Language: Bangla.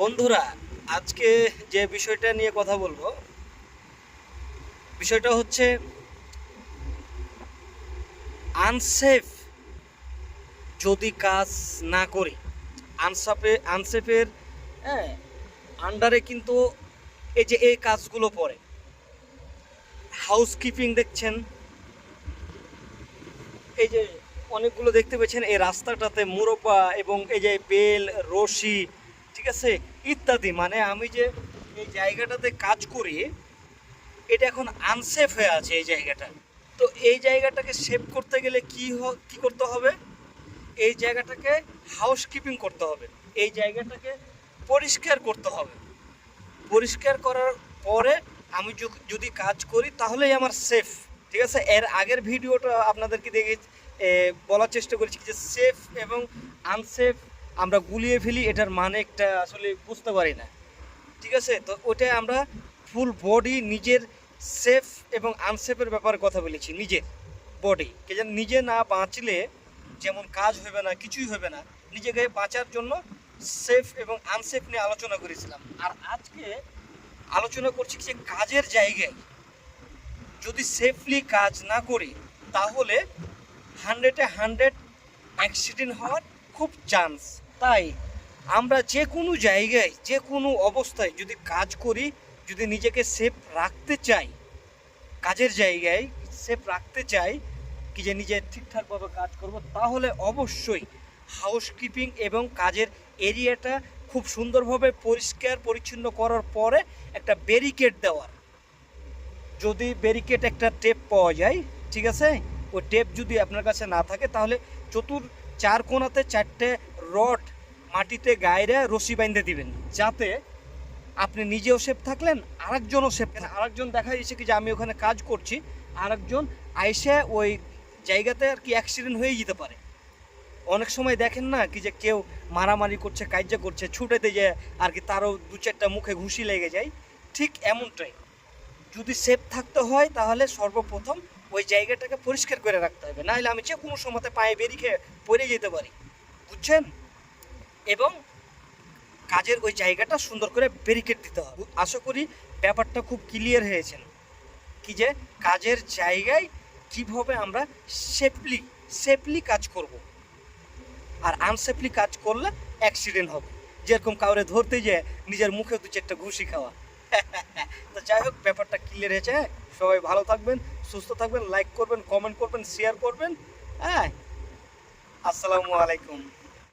বন্ধুরা, আজকে যে বিষয়টা নিয়ে কথা বলব, বিষয়টা হচ্ছে আনসেফ যদি কাজ না করি আনসাফে আনসেফের হ্যাঁ আন্ডারে কিন্তু এই যে এই কাজগুলো পড়ে। হাউসকিপিং দেখছেন, এই যে অনেকগুলো দেখতে পেয়েছেন, এই রাস্তাটাতে মুরব্বা এবং এই যে বেল, রশি ঠিক আছে? ইত্যাদি। মানে আমি যে এই জায়গাটাতে কাজ করি, এটা এখন আনসেফ হয়ে আছে এই জায়গাটা। তো এই জায়গাটাকে সেভ করতে গেলে কি কি করতে হবে? এই জায়গাটাকে হাউসকিপিং করতে হবে। এই জায়গাটাকে পরিষ্কার করতে হবে। পরিষ্কার করার পরে আমি যদি কাজ করি, তাহলেই আমার সেফ ঠিক আছে? এর আগের ভিডিওটা আপনাদেরকে দেখে বলার চেষ্টা করেছি যে সেফ এবং আনসেফ আমরা গুলিয়ে ফেলি, এটার মানে একটা আসলে বুঝতে পারি না। ঠিক আছে? তো ওটাই আমরা ফুল বডি নিজের সেফ এবং আনসেফের ব্যাপারে কথা বলেছি, নিজের বডি কে যেন নিজে না বাঁচলে যেমন কাজ হবে না, কিছুই হবে না নিজেকে বাঁচার জন্য সেফ এবং আনসেফ নিয়ে আলোচনা করেছিলাম। আর আজকে আলোচনা করছি যে কাজের জায়গায় যদি সেফলি কাজ না করি, তাহলে হান্ড্রেডে হান্ড্রেড অ্যাক্সিডেন্ট হওয়ার খুব চান্স তাই আমরা যে কোনো জায়গায়, যে কোনো অবস্থায় যদি কাজ করি, যদি নিজেকে সেফ রাখতে চাই, কাজের জায়গায় সেফ রাখতে চাই, কি যে নিজে ঠিকঠাকভাবে কাজ করব, তাহলে অবশ্যই হাউসকিপিং এবং কাজের এরিয়াটা খুব সুন্দরভাবে পরিষ্কার, পরিচ্ছন্ন করার পরে একটা ব্যারিকেড দেওয়ার। যদি ব্যারিকেড একটা টেপ পাওয়া যায়, ঠিক আছে? ওই টেপ যদি আপনার কাছে না থাকে, তাহলে চতুর চার কোণাতে চারটে রড মাটিতে গায়রে রশি বাইন্ধে দিবেন, যাতে আপনি নিজেও সেফ থাকলেন, আরেকজনও সেফ আরেকজন দেখা যাচ্ছে কি যে আমি ওখানে কাজ করছি, আরেকজন আইসে ওই জায়গাতে আর কি অ্যাক্সিডেন্ট হয়ে যেতে পারে। অনেক সময় দেখেন না কি যে কেউ মারামারি করছে কার্য করছে, ছুটেতে যে আর কি তারও দু চারটা মুখে ঘুষি লেগে যায়, ঠিক এমনটাই। যদি সেফ থাকতে হয়, তাহলে সর্বপ্রথম ওই জায়গাটাকে পরিষ্কার করে রাখতে হবে। নাহলে আমি যে কোনো সময়তে পায়ে বেরিয়ে পড়ে যেতে পারি। বুঝছেন? এবং কাজের ওই জায়গাটা সুন্দর করে ব্যারিকেড দিতে হবে। আশা করি ব্যাপারটা খুব ক্লিয়ার হয়েছেন কি যে কাজের জায়গায় কীভাবে আমরা সেফলি সেফলি কাজ করব। আর আনসেফলি কাজ করলে অ্যাক্সিডেন্ট হবে। যেরকম কাউরে ধরতে যে নিজের মুখে দু চারটা ঘুষি খাওয়া। তো যাই হোক, ব্যাপারটা ক্লিয়ার হয়েছে। হ্যাঁ? সবাই ভালো থাকবেন, সুস্থ থাকবেন লাইক করবেন কমেন্ট করবেন শেয়ার করবেন। হ্যাঁ। আসসালামু আলাইকুম।